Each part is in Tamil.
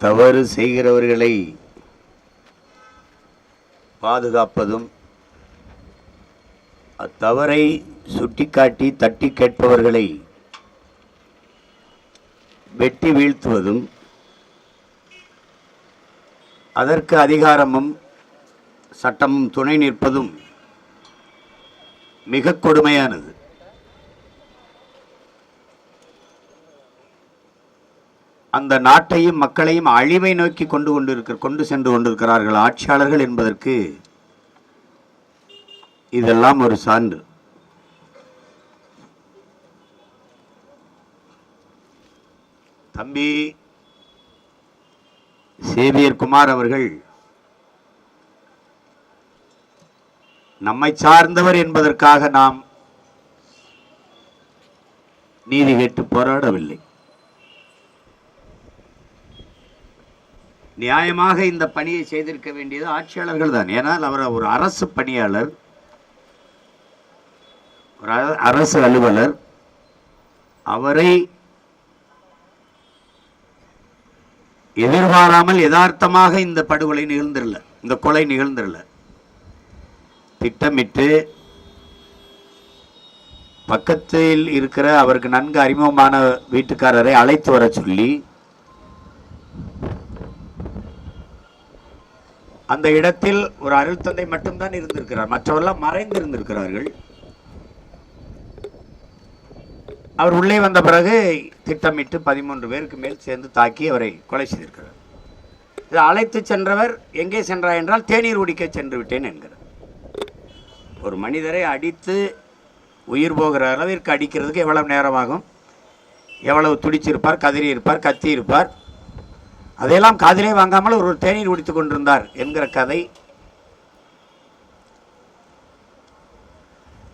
தவறு செய்கிறவர்களை பாதுகாப்பதும் அத்தவறை சுட்டிக்காட்டி தட்டி கேட்பவர்களை வெட்டி வீழ்த்துவதும் அதற்கு அதிகாரமும் சட்டமும் துணை நிற்பதும் மிக கொடுமையானது. அந்த நாட்டையும் மக்களையும் அழிவை நோக்கி கொண்டு கொண்டிருக்க கொண்டு சென்று கொண்டிருக்கிறார்கள் ஆட்சியாளர்கள் என்பதற்கு இதெல்லாம் ஒரு சான்று. தம்பி சேவியர் குமார் அவர்கள் நம்மை சார்ந்தவர் என்பதற்காக நாம் நீதி கேட்டு போராடவில்லை. நியாயமாக இந்த பணியை செய்திருக்க வேண்டியது ஆட்சியாளர்கள் தான். ஏனால் அவர் ஒரு அரசு பணியாளர் ஒரு அர- அரசு அலுவலர். அவரை எதிர்பாராமல் யதார்த்தமாக இந்த படுகொலை நிகழ்ந்துடல இந்த கொலை நிகழ்ந்துடல திட்டமிட்டு பக்கத்தில் இருக்கிற அவருக்கு நன்கு அறிமுகமான வீட்டுக்காரரை அழைத்து வர சொல்லி அந்த இடத்தில் ஒரு அருள் தந்தை மட்டும்தான் இருந்திருக்கிறார். மற்றவரெல்லாம் மறைந்து இருந்திருக்கிறார்கள் அவர் உள்ளே வந்த பிறகு திட்டமிட்டு பதிமூன்று பேருக்கு மேல் சேர்ந்து தாக்கி அவரை கொலை செய்திருக்கிறார். இதை அழைத்து சென்றவர் எங்கே சென்றார் என்றால் தேநீர் குடிக்க சென்று விட்டேன் என்கிறார். ஒரு மனிதரை அடித்து உயிர் போகிற அளவிற்கு அடிக்கிறதுக்கு எவ்வளவு நேரமாகும்? எவ்வளவு துடிச்சிருப்பார் கதறி இருப்பார் கத்தி இருப்பார் அதையெல்லாம் காதிலே வாங்காமல் ஒரு தேநீர் குடித்துக் கொண்டிருந்தார் என்கிற கதை.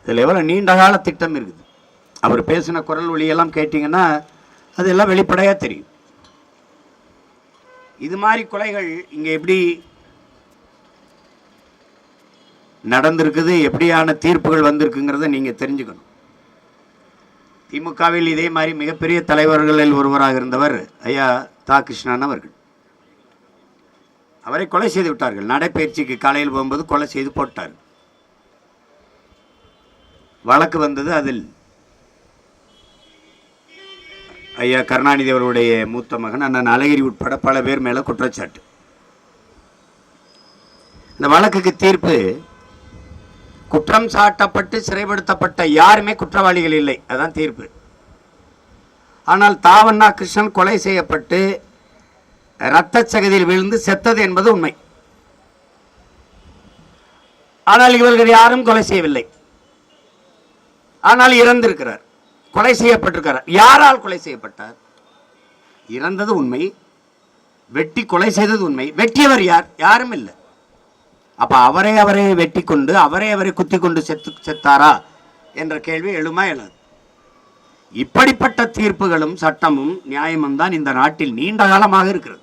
இதில் எவ்வளோ நீண்ட கால திட்டம் இருக்குது. அவர் பேசின குரல் ஒளியெல்லாம் கேட்டிங்கன்னா அதெல்லாம் வெளிப்படையாக தெரியும். இது மாதிரி கொலைகள் இங்கே எப்படி நடந்திருக்குது எப்படியான தீர்ப்புகள் வந்திருக்குங்கிறத நீங்கள் தெரிஞ்சுக்கணும். திமுகவில் இதே மாதிரி மிகப்பெரிய தலைவர்களில் ஒருவராக இருந்தவர் ஐயா தா கிருஷ்ணன் அவர்கள். அவரை கொலை செய்து விட்டார்கள். நடைப்பயிற்சிக்கு காலையில் போகும்போது கொலை செய்து போட்டார். வழக்கு வந்தது அதில். ஐயா கருணாநிதி அவருடைய மூத்த மகன் அண்ணன் அழகிரி உட்பட பல பேர் மேலே குற்றச்சாட்டு. இந்த வழக்குக்கு தீர்ப்பு குற்றம் சாட்டப்பட்டு சிறைப்படுத்தப்பட்ட யாருமே குற்றவாளிகள் இல்லை. அதுதான் தீர்ப்பு. ஆனால் தாவண்ணா கிருஷ்ணன் கொலை செய்யப்பட்டு இரத்த சகதியில் விழுந்து செத்தது என்பது உண்மை. ஆனால் இவர்கள் யாரும் கொலை செய்யவில்லை. ஆனால் இறந்திருக்கிறார். கொலை செய்யப்பட்டிருக்கிறார். யாரால் கொலை செய்யப்பட்டார்? இறந்தது உண்மை. வெட்டி கொலை செய்தது உண்மை. வெட்டியவர் யார்? யாரும் இல்லை. அப்ப அவரை அவரை வெட்டி கொண்டு அவரை அவரை குத்தி கொண்டு செத்து செத்தாரா என்ற கேள்வி எழுமா எழாது இப்படிப்பட்ட தீர்ப்புகளும் சட்டமும் நியாயமும் தான் இந்த நாட்டில் நீண்ட காலமாக இருக்கிறது.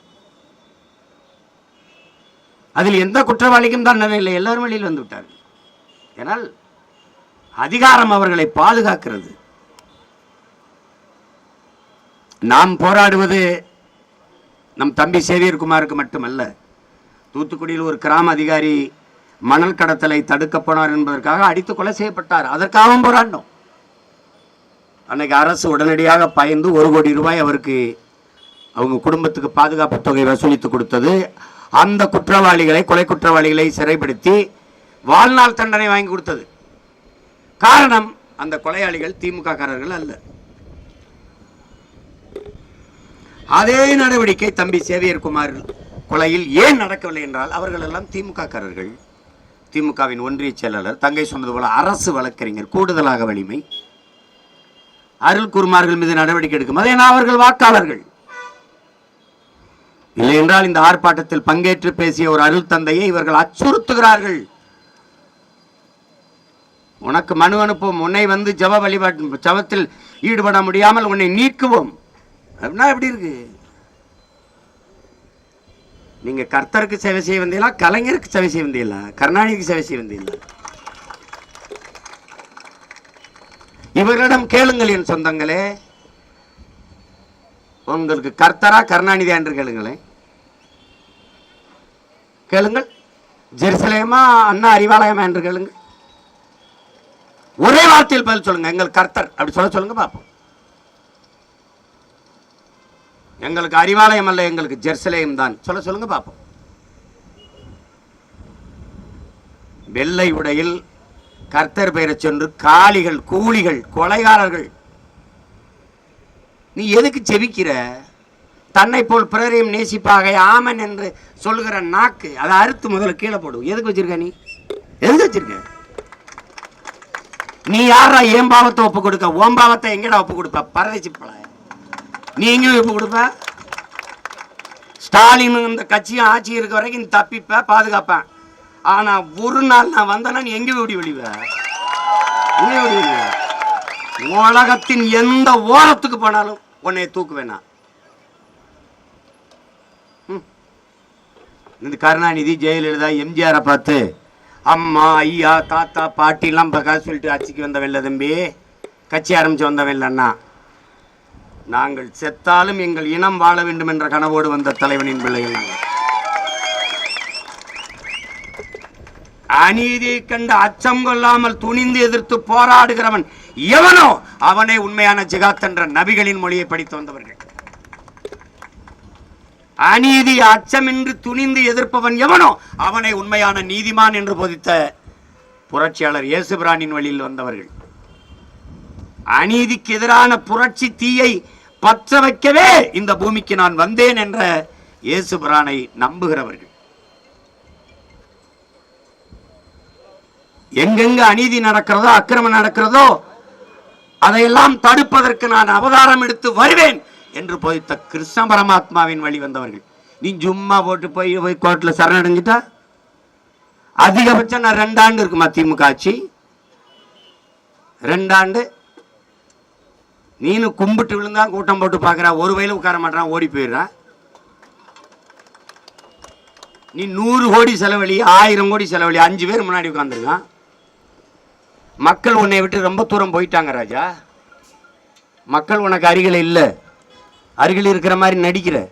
அதில் எந்த குற்றவாளிக்கும் தண்டனை இல்லை. எல்லாரும் வெளியில் வந்து விட்டார்கள். ஏனால் அதிகாரம் அவர்களை பாதுகாக்கிறது. நாம் போராடுவது நம் தம்பி சேவியர்குமாருக்கு மட்டுமல்ல தூத்துக்குடியில் ஒரு கிராம அதிகாரி மணல் கடத்தலை தடுக்க போனார் என்பதற்காக அடித்து கொலை செய்யப்பட்டார். அதற்காகவும் போராடினோம். அன்னைக்கு அரசு உடனடியாக பயந்து ஒரு கோடி ரூபாய் அவருக்கு அவங்க குடும்பத்துக்கு பாதுகாப்பு தொகை வசூலித்து கொடுத்தது. அந்த குற்றவாளிகளை கொலை குற்றவாளிகளை சிறைப்படுத்தி வாழ்நாள் தண்டனை வாங்கி கொடுத்தது. காரணம் அந்த கொலையாளிகள் திமுக காரர்கள் அல்ல. அதே நடவடிக்கை தம்பி சேவியர் குமார் கொலையில் ஏன் நடக்கவில்லை என்றால் அவர்கள் எல்லாம் திமுக காரர்கள் திமுகவின் ஒன்றிய செயலாளர் தங்கை சொன்னது போல அரசு வழக்கறிஞர் கூடுதலாக வலிமை. அருள் குருமார்கள் மீது நடவடிக்கை எடுக்கும். அதே அவர்கள் வாக்காளர்கள். இல்லை என்றால் இந்த ஆர்ப்பாட்டத்தில் பங்கேற்று பேசிய ஒரு அருள் தந்தையை இவர்கள் அச்சுறுத்துகிறார்கள். உனக்கு மனு அனுப்புவோம். உன்னை வந்து ஜப வழிபாட்டு ஜபத்தில் ஈடுபட முடியாமல் உன்னை நீக்குவோம். அப்படின்னா எப்படி இருக்கு? நீங்க கர்த்தருக்கு சேவை செய்ய வந்தீங்களா? கலைஞருக்கு சேவை செய்ய வந்தீங்களா? கருணாநிதிக்கு சேவை செய்ய வந்தீங்களா? இவர்களிடம் கேளுங்கள் என் சொந்தங்களே. உங்களுக்கு கர்த்தரா கருணாநிதி என்று கேளுங்களேன். கேளுங்கள். ஜெருசலேமா அண்ணா அறிவாலயமா என்று கேளுங்கள். ஒரே வார்த்தையில் பதில் சொல்லுங்க. எங்கள் கர்த்தர். அப்படி சொல்ல சொல்லுங்க பார்ப்போம். எங்களுக்கு அறிவாலயம் அல்ல எங்களுக்கு ஜெருசலேம் தான். சொல்ல சொல்லுங்க பார்ப்போம். வெள்ளை உடையில் கர்த்தர் பெயரை சென்று காளிகள் கூலிகள் கொலைகாரர்கள் நீ எதுக்கு செவிக்கிற தன்னை போல் பிறரையும் நேசிப்பாக ஆமன் என்று சொல்லுகிற நாக்கு அதை அறுத்து முதல்ல கீழே போடும் எதுக்கு வச்சிருக்க நீ? எதுக்கு வச்சிருக்க? நீ யாரா என் பாவத்தை ஒப்பு கொடுக்க? ஓம் பாவத்தை எங்கடா ஒப்பு கொடுப்ப? பரதேசி பழ நீ எங்க ஒப்பு கொடுப்ப? ஸ்டாலின் இந்த கட்சியும் ஆட்சி இருக்க வரைக்கும் நீ தப்பிப்ப பாதுகாப்பேன் ஆனா ஒரு நாள் நான் வந்தேன்னா நீ எங்க ஓடி வெளிவ எங்க ஓடி உலகத்தின் எந்த ஓரத்துக்கு போனாலும் உன்னை தூக்குவேனா? ம். இந்த கருணாநிதி ஜெயலலிதா எம்ஜிஆரை பார்த்து அம்மா ஐயா தாத்தா பாட்டிலாம் இப்போ சொல்லிட்டு ஆட்சிக்கு வந்தவன் இல்லை தம்பி. கட்சி ஆரம்பித்து வந்தவன் நாங்கள் செத்தாலும் எங்கள் இனம் வாழ வேண்டும் என்ற கனவோடு வந்த தலைவனின் பிள்ளைகள் நாங்கள். அநீதியை கண்டு அச்சம் கொள்ளாமல் துணிந்து எதிர்த்து போராடுகிறவன் எவனோ அவனே உண்மையான ஜிகாத் என்ற நபிகளின் மொழியை படித்து வந்தவர்கள். அநீதி அச்சமின்றி துணிந்து எதிர்ப்பவன் எவனோ அவனை உண்மையான நீதிமான் என்று போதித்த புரட்சியாளர் இயேசுபிரானின் வழியில் வந்தவர்கள். அநீதிக்கு எதிரான புரட்சி தீயை பற்ற வைக்கவே இந்த பூமிக்கு நான் வந்தேன் என்ற இயேசுபிரானை நம்புகிறவர்கள். எங்கெங்க அநீதி நடக்கிறதோ அக்கிரமம் நடக்கிறதோ அதையெல்லாம் தடுப்பதற்கு நான் அவதாரம் எடுத்து வருவேன் என்று போதித்த கிருஷ்ண பரமாத்மாவின் வழி வந்தவர்கள். நீ சும்மா போட்டு போய் போய் கோர்ட்டில் சரணடைஞ்சிட்டா? அதிகபட்சம் நான் ரெண்டாண்டு இருக்குமா திமுக ஆட்சி? ரெண்டாண்டு. நீனு கும்பிட்டு விழுந்தா கூட்டம் போட்டு பார்க்குறா ஒரு வயல உட்கார மாட்டான் ஓடி போயிடுறா. நீ நூறு கோடி செலவழி ஆயிரம் கோடி செலவழி அஞ்சு பேர் முன்னாடி உட்காந்துருக்கான் மக்கள் உன்னை விட்டு ரொம்ப தூரம் போயிட்டாங்க ராஜா. மக்கள் உனக்கு அருகில் இல்லை. அருகில் இருக்கிற மாதிரி நடிக்கிற.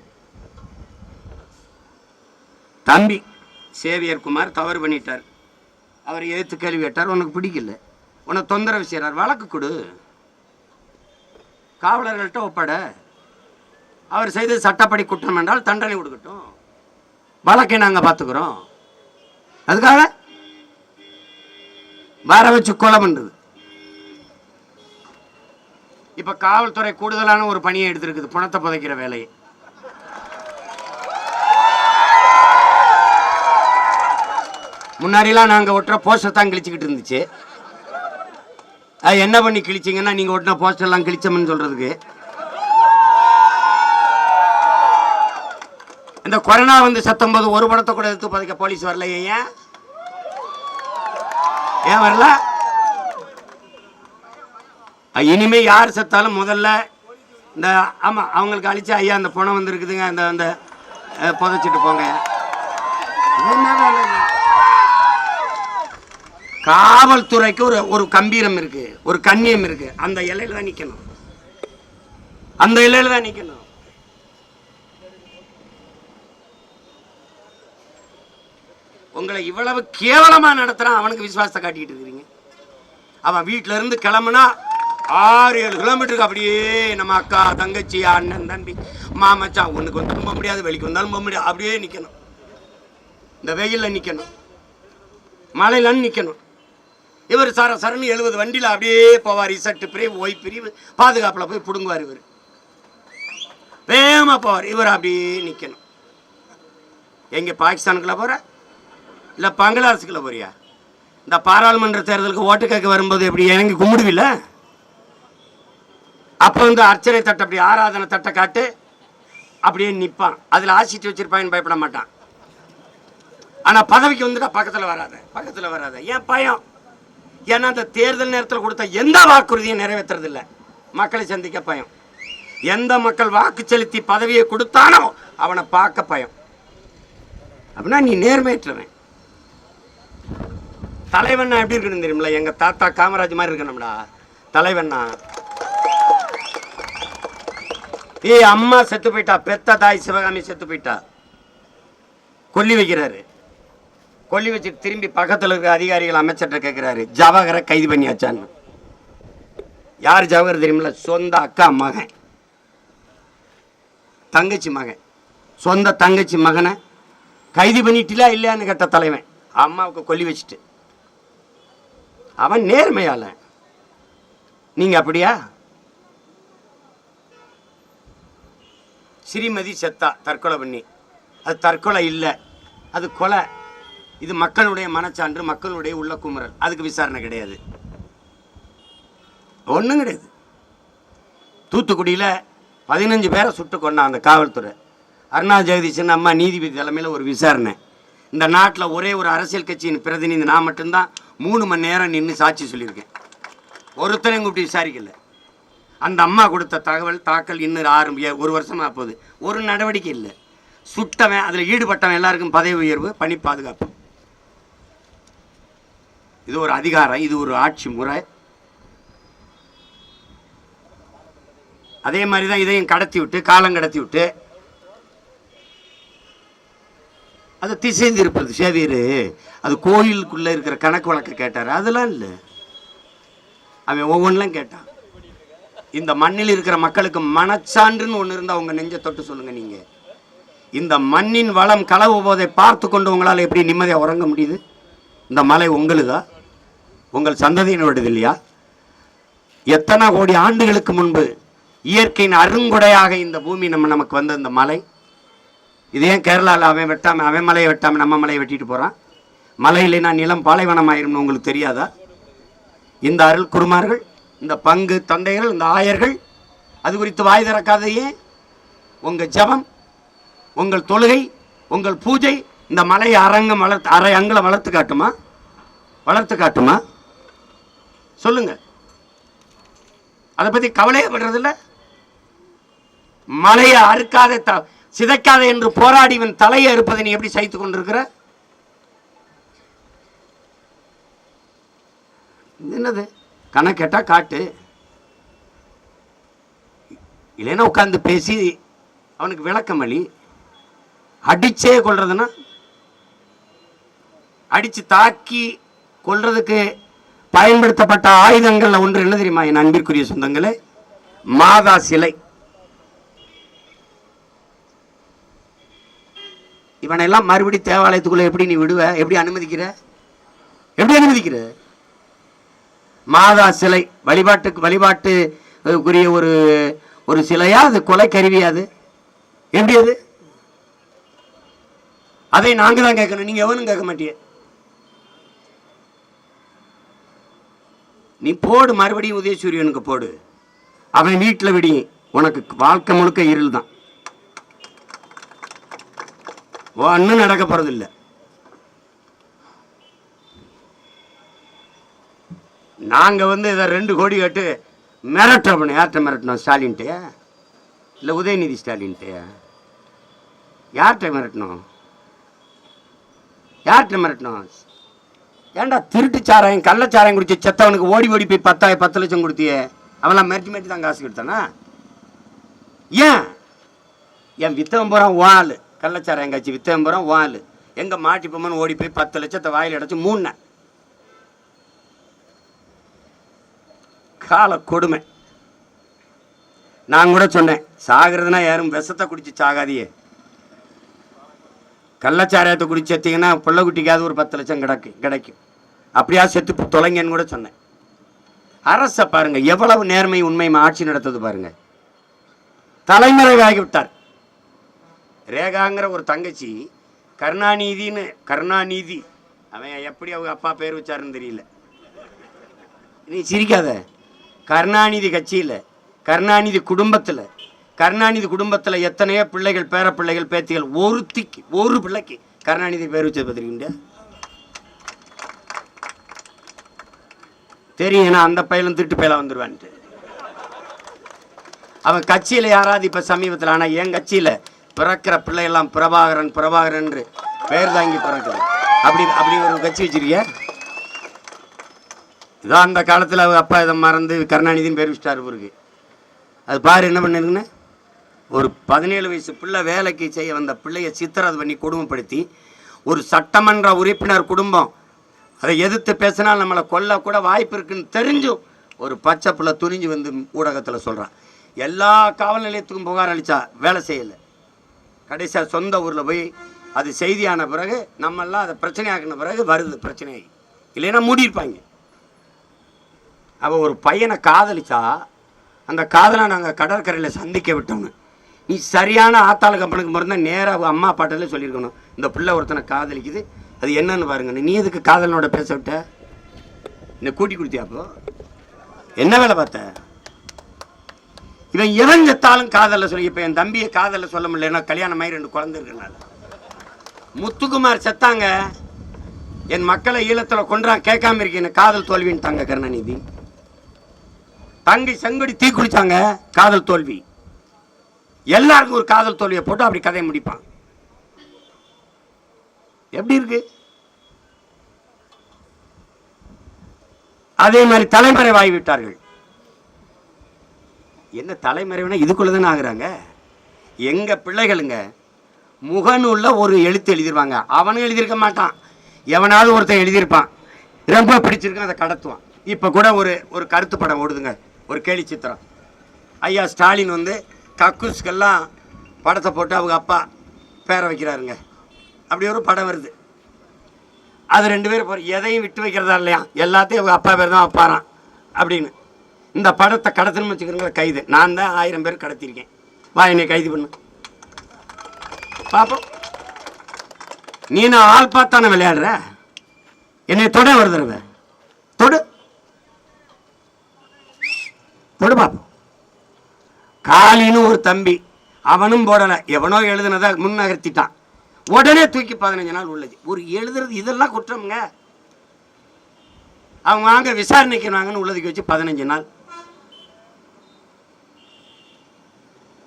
தம்பி சேவியர் குமார் தவறு பண்ணிட்டார். அவர் எதிர்த்து கேள்வி கேட்டார். உனக்கு பிடிக்கல. உனக்கு தொந்தரவு செய்கிறார் வழக்கு கொடு. காவலர்கள்ட்ட ஒப்பட. அவர் செய்தது சட்டப்படி குற்றம் என்றால் தண்டனை கொடுக்கட்டும். வழக்கை நாங்கள் பார்த்துக்குறோம். அதுக்காக வர வச்சு கொலை பண்ணுறது இப்ப காவல்துறை கூடுதலான ஒரு பணியை எடுத்திருக்குது பணத்தை புதைக்கிற வேலையை. முன்னாடிலாம் நாங்க ஒட்டுற போஸ்டர் தான் கிழிச்சுக்கிட்டு இருந்துச்சு. அது என்ன பண்ணி கிழிச்சிங்கன்னா நீங்க ஒட்டின போஸ்டர் எல்லாம் கிழிச்சோம்னு சொல்றதுக்கு. இந்த கொரோனா வந்து சத்தம்போது ஒரு படத்தை கூட எடுத்து புதைக்க போலீஸ் வரல ஏன்? ஏன் வரல? இனிமே யார் செத்தாலும் முதல்ல இந்த ஆமாம் அவங்களுக்கு அழிச்ச ஐயா அந்த பணம் வந்துருக்குதுங்க அந்த அந்த புதைச்சிட்டு போங்க. காவல்துறைக்கு ஒரு ஒரு கம்பீரம் இருக்கு ஒரு கண்ணியம் இருக்கு. அந்த இலையில தான் நிற்கணும் அந்த இலையில தான் நிற்கணும் உங்களை இவ்வளவு கேவலமாக நடத்துகிறான் அவனுக்கு விசுவாசத்தை காட்டிக்கிட்டு இருக்கிறீங்க. அவன் வீட்டிலேருந்து இருந்து கிளம்புனா ஆறு ஏழு கிலோமீட்டருக்கு அப்படியே நம்ம அக்கா தங்கச்சி அண்ணன் தம்பி மாமச்சா ஒன்றுக்கு வந்தாலும் போக முடியாது வெளிக்கு வந்தாலும் போக முடியாது அப்படியே நிற்கணும் இந்த வெயிலில் நிற்கணும் மழையிலன்னு நிற்கணும் இவர் சர சரன்னு எழுபது வண்டியில் அப்படியே போவார் இசட்டு பிரிவு ஒய் பிரிவு பாதுகாப்பில் போய் பிடுங்குவார் இவர். வேகமாக போவார் இவர் அப்படியே நிற்கணும் எங்கே பாகிஸ்தானுக்குள்ளே போகிற இல்லை பங்களாதேஷுக்குள்ள போறியா? இந்த பாராளுமன்ற தேர்தலுக்கு ஓட்டு கேட்க வரும்போது எப்படி இறங்கி கும்பிடுவில்ல? அப்போ வந்து அர்ச்சனை தட்டை அப்படி ஆராதனை தட்டை காட்டு அப்படியே நிற்பான் அதில் ஆசிட்டு வச்சிருப்பான்னு பயப்பட மாட்டான். ஆனால் பதவிக்கு வந்துட்டா பக்கத்தில் வராத பக்கத்தில் வராத. ஏன் பயம். ஏன்னா அந்த தேர்தல் நேரத்தில் கொடுத்த எந்த வாக்குறுதியும் நிறைவேற்றுறதில்ல. மக்களை சந்திக்க பயம். எந்த மக்கள் வாக்கு செலுத்தி பதவியை கொடுத்தானோ அவனை பார்க்க பயம். அப்படின்னா நீ நேர்மையற்றவன். தலைவண்ணா எப்படி இருக்கணும் தெரியுமில்ல? எங்க தாத்தா காமராஜ் மாதிரி இருக்கணும்டா. தலைவண்ணா. ஏய் அம்மா செத்து போயிட்டா பெத்த தாய் சிவகாமி செத்து போயிட்டா. கொல்லி வைக்கிறாரு. கொல்லி வச்சுட்டு திரும்பி பக்கத்தில் இருக்கிற அதிகாரிகள் அமைச்சர்கிட்ட கேட்குறாரு ஜவஹரை கைது பண்ணியாச்சான்னு. யார் ஜவஹர் தெரியுமில்ல? சொந்த அக்கா மகன். தங்கச்சி மகன். சொந்த தங்கச்சி மகனை கைது பண்ணிட்டீங்களா இல்லையான்னு கேட்ட தலைவன். அம்மாவுக்கு கொல்லி வச்சுட்டு. அவன் நேர்மையால. நீங்க அப்படியா? ஸ்ரீமதி செத்தா தற்கொலை பண்ணி. அது தற்கொலை இல்லை. அது கொலை. இது மக்களுடைய மனச்சான்று மக்களுடைய உள்ள குமுறல். அதுக்கு விசாரணை கிடையாது. ஒன்றும் கிடையாது. தூத்துக்குடியில் பதினஞ்சு பேரை சுட்டு கொண்டான் அந்த காவல்துறை. அருணா ஜெகதீஷன் அம்மா நீதிபதி தலைமையில் ஒரு விசாரணை. இந்த நாட்டில் ஒரே ஒரு அரசியல் கட்சியின் பிரதிநிதி நான் மட்டும்தான். மூணு மணி நேரம் நின்று சாட்சி சொல்லியிருக்கேன். ஒருத்தரையும் கூப்பிட்டு விசாரிக்கல. அந்த அம்மா கொடுத்த தகவல் தாக்கல் இன்னும் ஆறு ஒரு வருஷமாக போகுது. ஒரு நடவடிக்கை இல்லை. சுட்டவன் அதில் ஈடுபட்டவன் எல்லாருக்கும் பதவி உயர்வு பணி பாதுகாப்பு. இது ஒரு அதிகாரம் இது ஒரு ஆட்சி முறை. அதே மாதிரி தான் இதையும் கடத்தி விட்டு காலம் கடத்தி விட்டு அது திசைந்து இருப்பது சேவியர். அது கோயிலுக்குள்ளே இருக்கிற கணக்கு வழக்கு கேட்டார். அதெல்லாம் இல்லை. அவன் ஒவ்வொன்றிலும் கேட்டான். இந்த மண்ணில் இருக்கிற மக்களுக்கு மனச்சான்றுன்னு ஒன்று இருந்தால் உங்கள் நெஞ்சை தொட்டு சொல்லுங்கள் நீங்கள் இந்த மண்ணின் வளம் களவு போதை பார்த்து கொண்டு உங்களால் எப்படி நிம்மதியாக உறங்க முடியுது? இந்த மலை உங்களுதா? உங்கள் சந்ததியினோடது இல்லையா எத்தனை கோடி ஆண்டுகளுக்கு முன்பு இயற்கையின் அருங்கொடையாக இந்த பூமி நம்ம நமக்கு வந்த இந்த மலை? இது ஏன் கேரளாவில் அவன் வெட்டாமல் அவன் மலையை வெட்டாம நம்ம மலையை வெட்டிட்டு போகிறான் மலை இல்லைன்னா நிலம் பாலைவனம் ஆயிரும்னு உங்களுக்கு தெரியாதா? இந்த அருள் குருமார்கள் இந்த பங்கு தந்தைகள் இந்த ஆயர்கள் அது குறித்து வாய் திறக்காதையே உங்கள் ஜெபம் உங்கள் தொழுகை உங்கள் பூஜை இந்த மலையை அரங்கம் வளர்த்து அரை அங்களை வளர்த்து காட்டுமா? வளர்த்து காட்டுமா? சொல்லுங்க. அதை பற்றி கவலையே படுறதில்ல. மலையை அறுக்காத த சிதைக்காத என்று போராடி இவன் தலையை இருப்பதை நீ எப்படி சகித்துக் கொண்டிருக்கிற? என்னது? கணக்கு கேட்டா காட்டு. இல்லைன்னா உட்காந்து பேசி அவனுக்கு விளக்கம் அளி அடிச்சே கொள்றதுன்னா அடிச்சு தாக்கி கொள்றதுக்கு பயன்படுத்தப்பட்ட ஆயுதங்கள்ல ஒன்று என்ன தெரியுமா என் அன்பிற்குரிய சொந்தங்களே? மாதா சிலை. இவனெல்லாம் மறுபடி தேவாலயத்துக்குள்ள எப்படி நீ விடுவ? எப்படி அனுமதிக்கிற? எப்படி அனுமதிக்கிற? மாதா சிலை வழிபாட்டுக்கு வழிபாட்டுக்குரிய ஒரு ஒரு சிலையா? அது கொலை கருவியா அது. எப்படி அது? அதை நாங்க தான் கேட்கணும். நீங்க எவனும் கேட்க மாட்டிய. நீ போடு மறுபடியும் உதயசூரியனுக்கு போடு. அவன் வீட்டில் விடி உனக்கு வாழ்க்கை முழுக்க இருள் தான். ஒன்றும் நடக்க போறதில்லை. நாங்கள் வந்து இதை ரெண்டு கோடி கட்டு மிரட்டணும் யார்கிட்ட மிரட்டணும் ஸ்டாலின்ட்டு இல்லை உதயநிதி ஸ்டாலின்ட்டு யார்கிட்ட மிரட்டணும் யார்கிட்ட மிரட்டணும் ஏன்டா திருட்டு சாராயம் கள்ளச்சாராயம் குடிச்சு செத்தவனுக்கு ஓடி ஓடி போய் பத்தாயிரம் பத்து லட்சம் கொடுத்தியே? அவெல்லாம் மிரட்டி மிரட்டி தான் காசு கொடுத்தானா? ஏன்? என் வித்தவன் போகிறான் வாள் கள்ளச்சாராயம் காய்ச்சி வித்தம்பரம் போகிறான் எங்கே மாட்டிப்போமன்னு ஓடி போய் பத்து லட்சத்தை வாயில் அடைச்சி மூணு கால கொடுமை. நான் கூட சொன்னேன் சாகிறதுனா யாரும் விஷத்தை குடிச்சு சாகாதியே. கள்ளச்சாராயத்தை குடிச்சு பிள்ளை பிள்ளைக்குட்டிக்காவது ஒரு பத்து லட்சம் கிடக்கு கிடைக்கும். அப்படியா செத்து தொலைங்கன்னு கூட சொன்னேன். அரசை பாருங்க எவ்வளவு நேர்மை உண்மை ஆட்சி நடத்தது பாருங்க. தலைமறைவாகிவிட்டார் ரேகாங்கிற ஒரு தங்கச்சி கருணாநிதின்னு கருணாநிதி. அவன் எப்படி அவங்க அப்பா பேர் வச்சாருன்னு தெரியல. நீ சிரிக்காத. கருணாநிதி கட்சியில் கருணாநிதி குடும்பத்தில் கருணாநிதி குடும்பத்தில் எத்தனையோ பிள்ளைகள் பேர பிள்ளைகள் பேத்திகள் ஒருத்திக்கு ஒரு பிள்ளைக்கு கருணாநிதி பேர் வச்சது பார்த்துருக்கீங்க தெரியும் ஏன்னா அந்த பையலும் திருட்டு பயில வந்துடுவான்ட்டு அவன் கட்சியில் யாராவது இப்போ சமீபத்தில் ஆனால் என் கட்சியில் பிறக்கிற பிள்ளையெல்லாம் பிரபாகரன் பிரபாகரன் என்று பெயர் தாங்கி பிறக்குது. அப்படி அப்படி ஒரு கட்சி வச்சிருக்கிய? இதான் அந்த காலத்தில் அவங்க அப்பா இதை மறந்து கருணாநிதினு பேர் வச்சிட்டார் இவருக்கு. அது பாரு என்ன பண்ணிருக்குன்னு ஒரு பதினேழு வயசு பிள்ளை வேலைக்கு செய்ய வந்த பிள்ளைய சித்திரது பண்ணி கொடுமைப்படுத்தி ஒரு சட்டமன்ற உறுப்பினர் குடும்பம். அதை எதிர்த்து பேசினா நம்மளை கொல்ல கூட வாய்ப்பு இருக்குன்னு தெரிஞ்சும் ஒரு பச்சை பிள்ளை துணிஞ்சு வந்து ஊடகத்தில் சொல்கிறான் எல்லா காவல் நிலையத்துக்கும் புகார் அளித்தா வேலை செய்யலை. கடைசியாக சொந்த ஊரில் போய் அது செய்தியான பிறகு நம்மெல்லாம் அதை பிரச்சனையாக்கின பிறகு வருது பிரச்சனை. இல்லைன்னா மூடியிருப்பாங்க. அப்போ ஒரு பையனை காதலிச்சா அந்த காதலை நாங்கள் கடற்கரையில் சந்திக்க விட்டோம்னு. நீ சரியான ஆத்தாள கம்பனுக்கு மருந்தா நேராக அம்மா அப்பாட்டலே சொல்லியிருக்கணும். இந்த பிள்ளை ஒருத்தனை காதலிக்குது. அது என்னன்னு பாருங்க. நீ எதுக்கு காதலனோட பேச விட்ட? என்னை கூட்டி கொடுத்தியா அப்போ? என்ன வேலை பார்த்த? இவன் எவன் செத்தாலும் காதலில் சொல்லி. இப்போ என் தம்பியை காதலில் சொல்ல முடியல. ஏன்னா கல்யாணம் ஆகி ரெண்டு குழந்தை இருக்கனால முத்துக்குமார் செத்தாங்க. என் மக்களை ஈழத்தில் கொன்றான். கேட்காம இருக்கேன். காதல் தோல்வின்னு தாங்க கருணாநிதி. தங்கை செங்கடி தீ காதல் தோல்வி. எல்லாருக்கும் ஒரு காதல் தோல்வியை போட்டு அப்படி கதையை முடிப்பான். எப்படி இருக்கு? அதே மாதிரி தலைமறைவாகி விட்டார்கள். என்ன தலைமறைவுனா இதுக்குள்ள தானே ஆகுறாங்க? எங்கள் பிள்ளைகளுங்க முகநூலில் ஒரு எழுத்து எழுதிருவாங்க. அவனும் எழுதியிருக்க மாட்டான். எவனாவது ஒருத்தன் எழுதியிருப்பான். ரொம்ப பிடிச்சிருக்கான் அதை கடத்துவான். இப்போ கூட ஒரு ஒரு கருத்து படம் ஓடுதுங்க. ஒரு கேலி சித்திரம். ஐயா ஸ்டாலின் வந்து கக்கூஸ்கெல்லாம் படத்தை போட்டு அவங்க அப்பா பேரை வைக்கிறாருங்க. அப்படி ஒரு படம் வருது. அது ரெண்டு பேரும் எதையும் விட்டு வைக்கிறதா இல்லையா? எல்லாத்தையும் அவங்க அப்பா பேர் தான் வைப்பாரான் அப்படின்னு. இந்த படத்தை கடத்தணும்னு வச்சுக்கிறவங்க கைது. நான் தான் ஆயிரம் பேர் கடத்தியிருக்கேன். வா என்னை கைது பண்ணு. பாப்போம். நீ நான் ஆள் பார்த்தானே விளையாடுற? என்னை தொட வருதுறவ தொடு. தொடு பாப்போம். காலின்னு ஒரு தம்பி அவனும் போடலை. எவனோ எழுதுனதை முன்னகர்த்திட்டான். உடனே தூக்கி பதினஞ்சு நாள் உள்ளது. ஒரு எழுதுறது இதெல்லாம் குற்றம்ங்க. அவங்க வாங்க விசாரணைக்கு வாங்கன்னு உள்ளதுக்கு வச்சு பதினஞ்சு நாள்.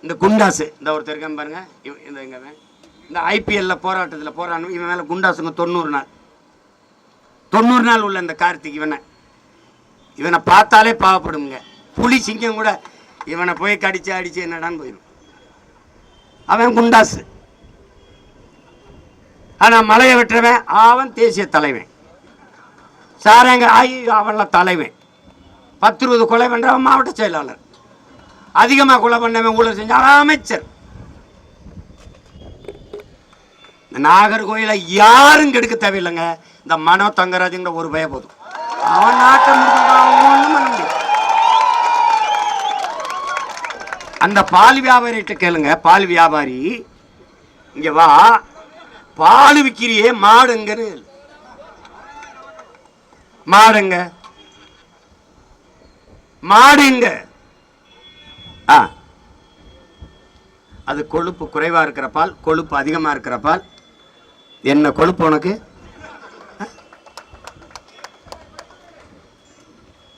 இந்த குண்டாசு இந்த ஒருத்தர் இருக்கான் பாருங்க இந்த இங்க இந்த ஐபிஎல்ல போராட்டத்தில் போராடணும் இவன் மேலே குண்டாசுங்க தொண்ணூறு நாள். தொண்ணூறு நாள் உள்ள இந்த கார்த்திக் இவனை. இவனை பார்த்தாலே பாவப்படுங்க புலி சிங்கம் கூட இவனை போய் கடிச்சு அடிச்சு என்னடான்னு போயிடும் அவன் குண்டாசு. ஆனால் மலையை வெட்டுறவன் அவன் தேசிய தலைவன். சாரங்க ஆயி அவன்லாம் தலைவன். பத்து இருபது கொலை பண்ணுறவன் மாவட்ட செயலாளர். அதிகமாக கொலை பண்ணவன் ஊழல் செஞ்ச அமைச்சர் இந்த நாகர்கோயிலை யாரும் கெடுக்க தேவையில்லைங்க. இந்த மனோ தங்கராஜுங்கிற ஒரு பய போதும். அவன் நாட்டை அந்த பால் வியாபாரிகிட்ட கேளுங்க பால் வியாபாரி. இங்க வா. பால் விக்கிறியே மாடுங்கன்னு. மாடுங்க. மாடுங்க. ஆ. அது கொழுப்பு குறைவாக இருக்கிற பால் கொழுப்பு அதிகமாக இருக்கிற பால் என்ன கொழுப்பு உனக்கு?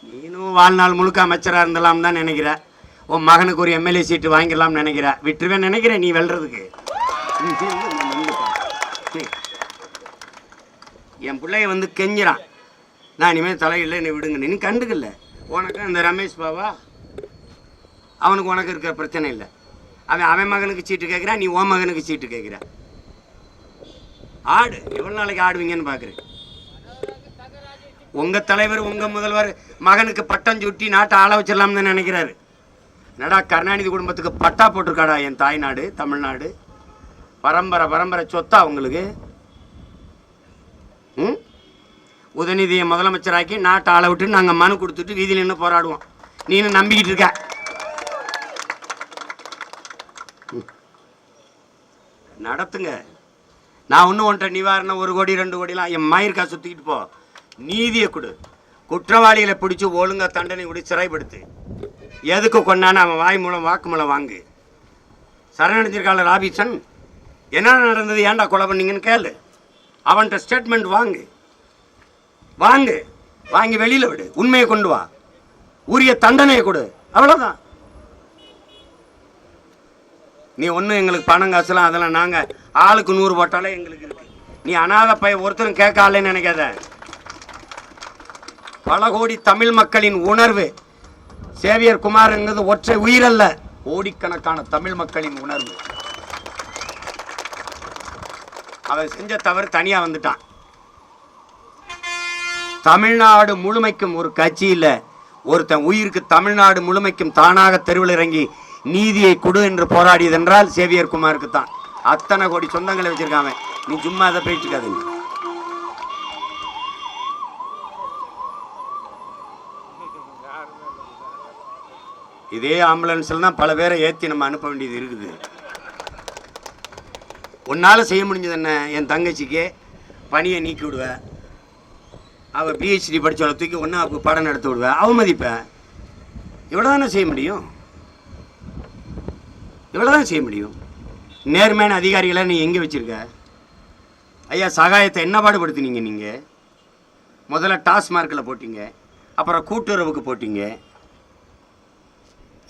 நீனும் வாழ்நாள் முழுக்க அமைச்சராக இருந்தலாம் தான் நினைக்கிற. உன் மகனுக்கு ஒரு எம்எல்ஏ சீட்டு வாங்கிடலாம்னு நினைக்கிற. விட்டுருவேன் நினைக்கிறேன் நீ வெல்றதுக்கு. என் பிள்ளைய வந்து கெஞ்சிறான். நான் இனிமேல் தலையில் என்னை விடுங்க. நீ கண்டுக்கல. உனக்கு அந்த ரமேஷ் பாவா அவனுக்கு உனக்கு இருக்கிற பிரச்சனை இல்லை. அவன் அவன் மகனுக்கு சீட்டு கேட்குறான் நீ உன் மகனுக்கு சீட்டு கேட்குற ஆடு எவ்வளோ நாளைக்கு ஆடுவீங்கன்னு பார்க்குறேன் உங்க தலைவர் உங்க முதல்வர் மகனுக்கு பட்டம் சுட்டி நாட்டை ஆள வச்சிடலாம்னு நினைக்கிறாரு. நடா கருணாநிதி குடும்பத்துக்கு பட்டா போட்டிருக்காடா என் தாய்நாடு தமிழ்நாடு? பரம்பரை பரம்பரை சொத்தா உங்களுக்கு? ம்? உதயநிதியை முதலமைச்சராக்கி நாட்டை ஆள விட்டு நாங்கள் மனு கொடுத்துட்டு வீதியில் நின்று போராடுவோம். நீனு நம்பிக்கிட்டு இருக்க? நடத்துங்க. நான் இன்னும் ஒன்றை நிவாரணம் ஒரு கோடி ரெண்டு கோடிலாம் என் மயிர்க்கா சுற்றிக்கிட்டு போ. நீதியை கொடு. குற்றவாளிகளை பிடிச்சி ஒழுங்கா தண்டனை கொடு சிறைப்படுத்து. எதுக்கு கொண்டான்னு அவன் வாய் மூலம் வாக்குமூலம் வாங்கு. சரணடைஞ்சிருக்காளர் ராபிசன் என்ன நடந்தது? ஏன்டா கொலை பண்ணீங்கன்னு கேளு. அவன்கிட்ட ஸ்டேட்மெண்ட் வாங்கு. வாங்கு. வாங்கி வெளியில் விடு. உண்மையை கொண்டு வா. உரிய தண்டனையை கொடு. அவ்வளோதான் நீ ஒன்றும் எங்களுக்கு பணம் காசுலாம் அதெல்லாம் நாங்கள் ஆளுக்கு நூறு போட்டாலே எங்களுக்கு இருக்கு. நீ அனாதை பைய ஒருத்தரும் கேட்காலேன்னு நினைக்காத. பல கோடி தமிழ் மக்களின் உணர்வு. சேவியர் குமார்ங்கிறது ஒற்றை உயிரல்ல கோடிக்கணக்கான தமிழ் மக்களின் உணர்வு. அவன் செஞ்ச தவறு தனியாக வந்துட்டான். தமிழ்நாடு முழுமைக்கும் ஒரு கட்சியில் ஒருத்தன் உயிருக்கு தமிழ்நாடு முழுமைக்கும் தானாக தெருவில் இறங்கி நீதியை கொடு என்று போராடியதென்றால் சேவியர் குமாருக்கு தான் அத்தனை கோடி சொந்தங்களை வச்சிருக்காங்க நீ சும்மா அதை போயிட்டு இதே ஆம்புலன்ஸில் தான் பல பேரை ஏற்றி நம்ம அனுப்ப வேண்டியது இருக்குது. உன்னால் செய்ய முடிஞ்சது என்ன என் தங்கச்சிக்கு பணியை நீக்கி விடுவேன் அவள் பிஹெச்டி படித்தவளை தூக்கி ஒன்றா படம் நடத்தி விடுவேன் அவமதிப்பேன் இவ்வளோ தானே செய்ய முடியும்? இவ்வளோ தான் செய்ய முடியும். நேர்மையான அதிகாரிகளை நீ எங்கே வச்சுருக்க? ஐயா சகாயத்தை என்ன பாடுபடுத்தினீங்க நீங்கள் முதல்ல டாஸ்மார்க்கில் போட்டீங்க அப்புறம் கூட்டுறவுக்கு போட்டீங்க.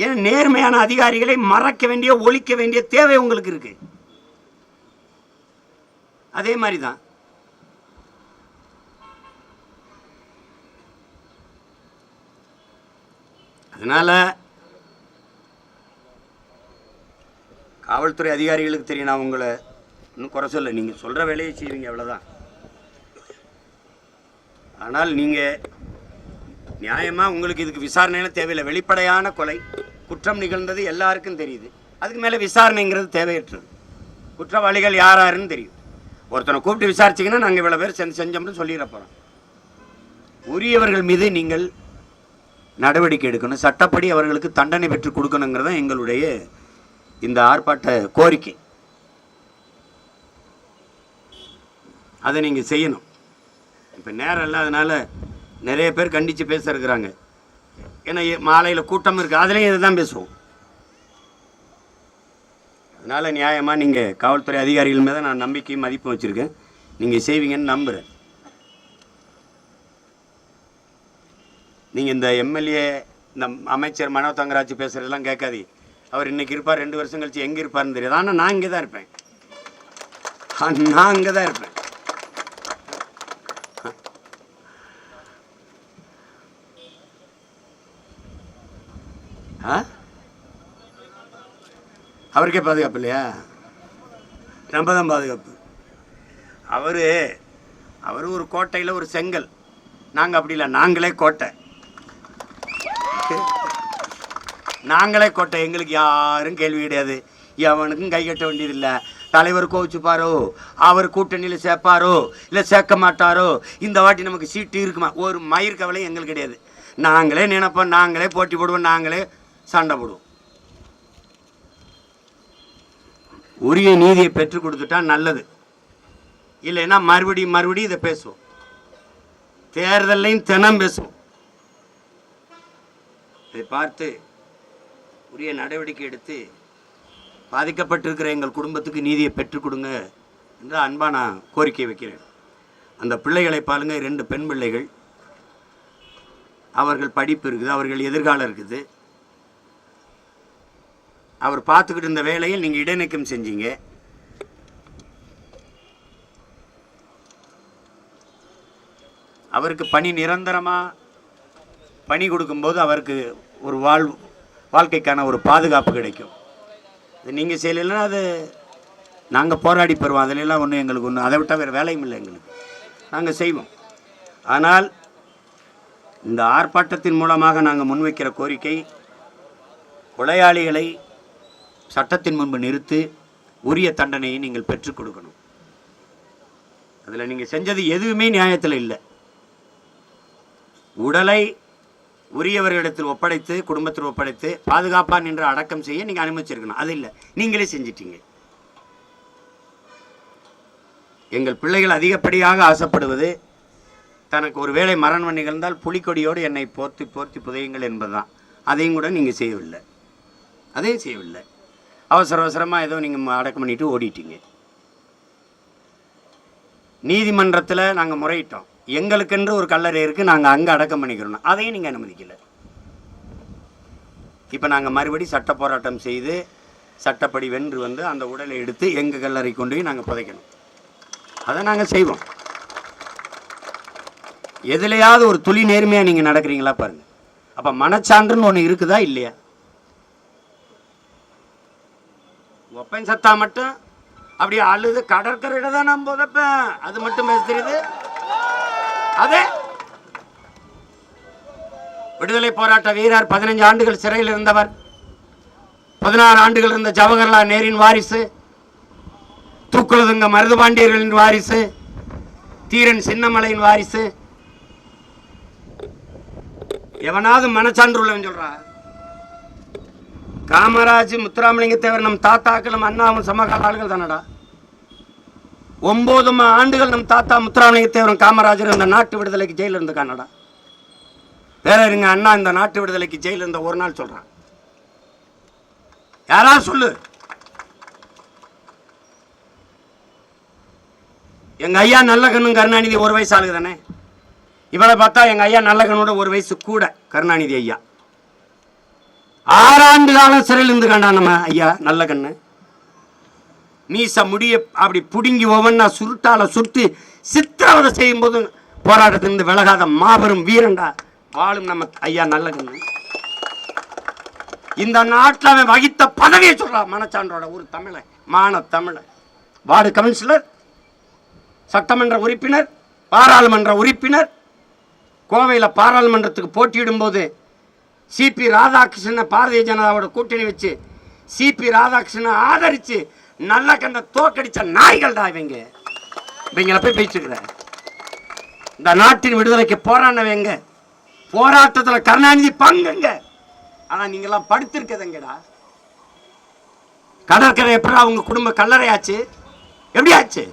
ஏன்னா நேர்மையான அதிகாரிகளை மறக்க வேண்டிய ஒழிக்க வேண்டிய தேவை உங்களுக்கு இருக்கு. அதே மாதிரி தான் அதனால காவல்துறை அதிகாரிகளுக்கு தெரியும். நான் உங்களை இன்னும் குறை சொல்ல நீங்கள் சொல்கிற வேலையை செய்வீங்க அவ்வளோதான் ஆனால் நீங்கள் நியாயமாக உங்களுக்கு இதுக்கு விசாரணைலாம் தேவையில்லை. வெளிப்படையான கொலை குற்றம் நிகழ்ந்தது எல்லாருக்கும் தெரியுது. அதுக்கு மேலே விசாரணைங்கிறது தேவையற்றது. குற்றவாளிகள் யார் யாருன்னு தெரியும். ஒருத்தனை கூப்பிட்டு விசாரிச்சிங்கன்னா நாங்கள் இவ்வளோ பேர் செஞ்சு செஞ்சோம்னு சொல்லிட போகிறோம் உரியவர்கள் மீது நீங்கள் நடவடிக்கை எடுக்கணும். சட்டப்படி அவர்களுக்கு தண்டனை பெற்றுக் கொடுக்கணுங்கிறது தான் எங்களுடைய இந்த ஆர்ப்பாட்ட கோரிக்கை. அதை நீங்கள் செய்யணும். இப்போ நேரம் இல்லாதனால நிறைய பேர் கண்டித்து பேசுகிறாங்க ஏன்னா மாலையில் கூட்டம் இருக்குது அதுலேயும் இதை தான் பேசுவோம். அதனால் நியாயமாக நீங்கள் காவல்துறை அதிகாரிகள் மீது நான் நம்பிக்கையும் மதிப்பும் வச்சுருக்கேன். நீங்கள் செய்வீங்கன்னு நம்புகிறேன் நீங்கள் இந்த எம்எல்ஏ இந்த அமைச்சர் மனோ தங்கராஜ் பேசுகிறதெல்லாம் கேட்காதீங்க. அவர் இன்னைக்கு இருப்பார் ரெண்டு வருஷம் கழிச்சு எங்கே இருப்பார்னு தெரியாது. ஆனால் நான் இங்கே தான் இருப்பேன் நான் அங்கே தான் இருப்பேன் அவருக்கே பாதுகாப்பு இல்லையா? நம்ம தான் பாதுகாப்பு. அவர் அவர் ஒரு கோட்டையில் ஒரு செங்கல். நாங்கள் அப்படி இல்லை நாங்களே கோட்டை. நாங்களே கோட்டை எங்களுக்கு யாரும் கேள்வி கிடையாது. எவனுக்கும் கை கட்ட வேண்டியதில்லை. தலைவர் கோவிச்சுப்பாரோ? அவர் கூட்டணியில் சேர்ப்பாரோ? இல்லை சேர்க்க மாட்டாரோ? இந்த வாட்டி நமக்கு சீட்டு இருக்குமா? ஒரு மயிர் கவலை எங்களுக்கு கிடையாது. நாங்களே நினைப்போம் நாங்களே போட்டி போடுவோம் நாங்களே சண்டை போடுவோம். உரிய நீதியை பெற்றுக் கொடுத்துட்டா நல்லது. இல்லைன்னா மறுபடியும் மறுபடியும் இதை பேசுவோம். தேர்தலையும் தினம் பேசுவோம். இதை பார்த்து உரிய நடவடிக்கை எடுத்து பாதிக்கப்பட்டிருக்கிற எங்கள் குடும்பத்துக்கு நீதியை பெற்றுக் கொடுங்க என்று அன்பாக நான் கோரிக்கை வைக்கிறேன். அந்த பிள்ளைகளை பாருங்கள் ரெண்டு பெண் பிள்ளைகள். அவர்கள் படிப்பு இருக்குது அவர்கள் எதிர்காலம் இருக்குது. அவர் பார்த்துக்கிட்டு இருந்த வேலையில் நீங்கள் இடைநீக்கம் செஞ்சீங்க. அவருக்கு பணி நிரந்தரமாக பணி கொடுக்கும்போது அவருக்கு ஒரு வாழ்வு வாழ்க்கைக்கான ஒரு பாதுகாப்பு கிடைக்கும். இது நீங்கள் செய்யலைன்னா அது நாங்கள் போராடி பெறுவோம். அதிலெல்லாம் ஒன்றும் எங்களுக்கு ஒன்றும் அதை விட்டால் வேறு வேலையும் இல்லை எங்களுக்கு. நாங்கள் செய்வோம். ஆனால் இந்த ஆர்ப்பாட்டத்தின் மூலமாக நாங்கள் முன்வைக்கிற கோரிக்கை கொலையாளிகளை சட்டத்தின் முன்பு நிறுத்தி உரிய தண்டனையை நீங்கள் பெற்றுக் கொடுக்கணும். அதில் நீங்கள் செஞ்சது எதுவுமே நியாயத்தில் இல்லை. உடலை உரியவர்களிடத்தில் ஒப்படைத்து குடும்பத்தில் ஒப்படைத்து பாதுகாப்பாக நின்று அடக்கம் செய்ய நீங்கள் அனுமதிச்சிருக்கணும். அது இல்லை. நீங்களே செஞ்சிட்டீங்க. எங்கள் பிள்ளைகள் அதிகப்படியாக ஆசைப்படுவது தனக்கு ஒரு வேளை மரணம் நிகழ்ந்தால் புலிக்கொடியோடு என்னை போர்த்தி போர்த்தி புதையுங்கள் என்பதுதான். அதையும் கூட நீங்கள் செய்யவில்லை. அதையும் செய்யவில்லை. அவசர அவசரமாக ஏதோ நீங்கள் அடக்கம் பண்ணிட்டு ஓடிட்டீங்க. நீதிமன்றத்தில் நாங்கள் முறையிட்டோம். எங்களுக்கென்று ஒரு கல்லறை இருக்குது நாங்கள் அங்கே அடக்கம் பண்ணிக்கிறோம். அதையும் நீங்கள் அனுமதிக்கல. இப்போ நாங்கள் மறுபடி சட்ட போராட்டம் செய்து சட்டப்படி வென்று வந்து அந்த உடலை எடுத்து எங்கள் கல்லறை கொண்டு போய் நாங்கள் புதைக்கணும். அதை நாங்கள் செய்வோம். எதுலையாவது ஒரு துளி நேர்மையாக நீங்கள் நடக்கிறீங்களா பாருங்க. அப்போ மனச்சான்றுன்னு ஒன்று இருக்குதா இல்லையா? ஒப்பன் சத்தா மட்டும் அப்படி அழுது கடற்கரையில் தான் நான் புதைப்பேன். அது மட்டும் பேச தெரியுது அதே? விடுதலை போராட்ட வீரர் பதினஞ்சு ஆண்டுகள் சிறையில் இருந்தவர். பதினாறு ஆண்டுகள் இருந்த ஜவஹர்லால் நேரின் வாரிசு. தூக்குளதுங்க மருதுபாண்டியர்களின் வாரிசு. தீரன் சின்னமலையின் வாரிசு. எவனாவது மனச்சான்று உள்ளவன் சொல்றா. காமராஜ் முத்துராமலிங்க தேவர் நம் தாத்தாக்களும் அண்ணாவும் சமகால ஆளுகள் தானடா? ஒன்பது ஆண்டுகள் நம் தாத்தா முத்துராமலிங்க தேவரும் காமராஜர் இந்த நாட்டு விடுதலைக்கு ஜெயில இருந்த கன்னடா வேற இருங்க அண்ணா இந்த நாட்டு விடுதலைக்கு ஜெயில இருந்த ஒரு நாள் சொல்றான். யாராவது சொல்லு. எங்க ஐயா நல்ல கண்ணும் கருணாநிதி ஒரு வயசு ஆளுக்கு தானே? இவளை பார்த்தா எங்க ஐயா நல்ல கண்ணோட ஒரு வயசு கூட கருணாநிதி ஐயா. ஆறாண்டு காலம் சிறையில் இருந்து கண்டான் நம்ம ஐயா நல்ல கண்ணு மீச முடிய அப்படி பிடுங்கி ஒவ்வொன்றா சுருட்டால சுட்டு சித்திரவதை செய்யும் போது போராட்டத்திலிருந்து விலகாத மாபெரும் வீரண்டா வாழும் நம்ம ஐயா நல்ல கண்ணு இந்த நாட்டில் அவன் வகித்த பதவியை சொல்றான் மனச்சான்றோட ஒரு தமிழை மான தமிழை. வார்டு கவுன்சிலர் சட்டமன்ற உறுப்பினர் பாராளுமன்ற உறுப்பினர் கோவையில் பாராளுமன்றத்துக்கு போட்டியிடும் போது சிபி ராதாகிருஷ்ணன் பாரதிய ஜனதாவோட கூட்டணி வச்சு சிபி ராதாகிருஷ்ணனை ஆதரித்து நல்ல கண்ண தோக்கடிச்ச நாய்கள்டா இவங்க. இவங்களை போய் பேசிக்கிற இந்த நாட்டின் விடுதலைக்கு போராடினவங்க போராட்டத்தில் கருணாநிதி பங்குங்க. ஆனா நீங்களாம் படுத்திருக்கதங்கடா கடற்கரை எப்படி அவங்க குடும்ப கல்லறையாச்சு? எப்படி ஆச்சு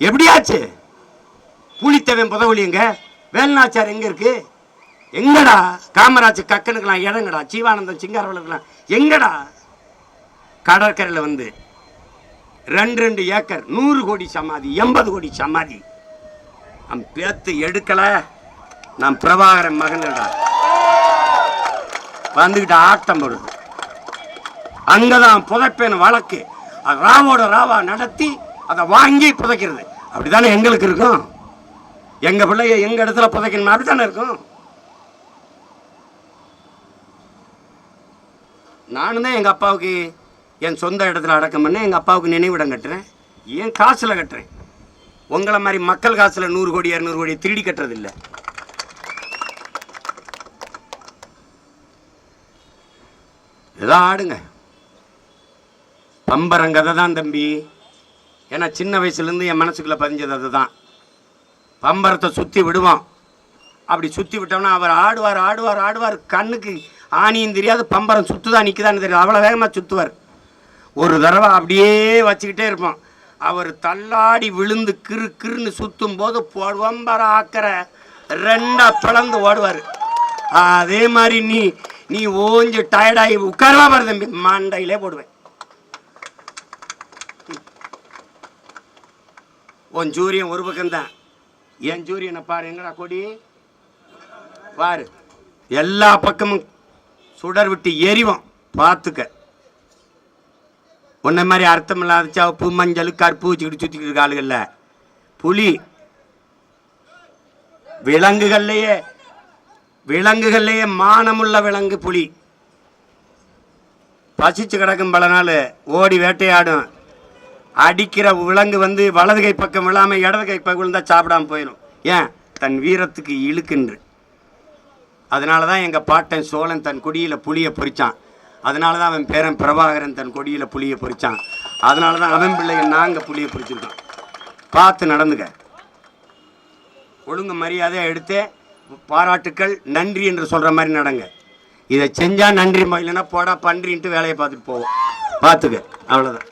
எப்படி ஆச்சு புலித்தேவன் புதவலிங்க வேல்நாச்சார் எங்க இருக்கு? எங்கடா? காமராஜ் கக்கனுக்கெல்லாம் இடங்கடா ஜீவானந்தம் சிங்காரவளுக்கெல்லாம் எங்கடா? கடற்கரையில் வந்து ரெண்டு ரெண்டு ஏக்கர் நூறு கோடி சமாதி எண்பது கோடி சமாதி. நம் பேத்து எடுக்கலை. நான் பிரபாகரன் மகன்டா வந்துக்கிட்டு ஆட்டம் போடுது அங்கதான் புதைப்பேன் வழக்கு. அது ராவோட ராவா நடத்தி அதை வாங்கி புதைக்கிறது. அப்படிதானே எங்களுக்கு இருக்கும்? எங்க பிள்ளைய எங்க இடத்துல புதைக்கணும் அப்படித்தானே இருக்கும்? நானும் தான் எங்க அப்பாவுக்கு என் சொந்த இடத்துல அடக்கம் பண்ண எங்கள் அப்பாவுக்கு நினைவிடம் கட்டுறேன். ஏன் காசில் கட்டுறேன். உங்களை மாதிரி மக்கள் காசில் நூறு கோடி இரநூறு கோடி திருடி கட்டுறதில்ல. ஏதோ ஆடுங்க. பம்பரங்கதை தான் தம்பி. ஏன்னா சின்ன வயசுலேருந்து என் மனசுக்குள்ளே பதிஞ்சது அதுதான். பம்பரத்தை சுற்றி விடுவான். அப்படி சுற்றி விட்டோம்னா அவர் ஆடுவார் ஆடுவார் ஆடுவார். கண்ணுக்கு ஆணியும் தெரியாது பம்பரம் சுற்றுதான் நிற்குதான்னு தெரியாது. அவ்வளோ வேகமாக சுற்றுவார் ஒரு தடவை அப்படியே வச்சுக்கிட்டே இருப்பான். அவர் தள்ளாடி விழுந்து கிறு கிருன்னு சுற்றும் போது பம்பரம் ஆக்கிற ரெண்டா பிளந்து ஓடுவார். அதே மாதிரி நீ நீ ஓஞ்சு டயர்டாகி உட்காரவா பாரு தம்பி. மண்டையிலே போடுவேன். உன் சூரியன் ஒரு பக்கம்தான். என் சூரியனை பாரு எங்கடா கொடி? பாரு. எல்லா பக்கமும் சுடர் விட்டு எரிவோம் பார்த்துக்க. உன்ன மாதிரி அர்த்தம் இல்லாத சிவப்பு மஞ்சள் கருப்பு வச்சுக்கிட்டு சுற்றிக்கிட்டு இருக்க ஆளுகள்ல. புலி. விலங்குகள்லையே விலங்குகள்லையே மானமுள்ள விலங்கு புலி. பசிச்சு கிடக்கும் பல நாள் ஓடி வேட்டையாடும். அடிக்கிற விலங்கு வந்து வலது கை பக்கம் விழாமல் இடது கை பக்கம் விழுந்தால் சாப்பிடாம போயிடும். ஏன்? தன் வீரத்துக்கு இழுக்குன்று. அதனால தான் எங்கள் பாட்டன் சோழன் தன் குடியில் புளியை பொறிச்சான். அதனால தான் அவன் பேரன் பிரபாகரன் தன் கொடியில் புளியை பொறிச்சான். அதனால தான் அவன் பிள்ளைங்க நாங்கள் புளியை பொறிச்சிருக்கோம். பார்த்து நடந்துக்க. ஒழுங்கு மரியாதையாக எடுத்து பாராட்டுக்கள் நன்றி என்று சொல்கிற மாதிரி நடங்க. இதை செஞ்சால் நன்றி இல்லைன்னா போடா பன்றின்ட்டு வேலையை பார்த்துட்டு போவோம். பார்த்துக்க. அவ்வளோதான்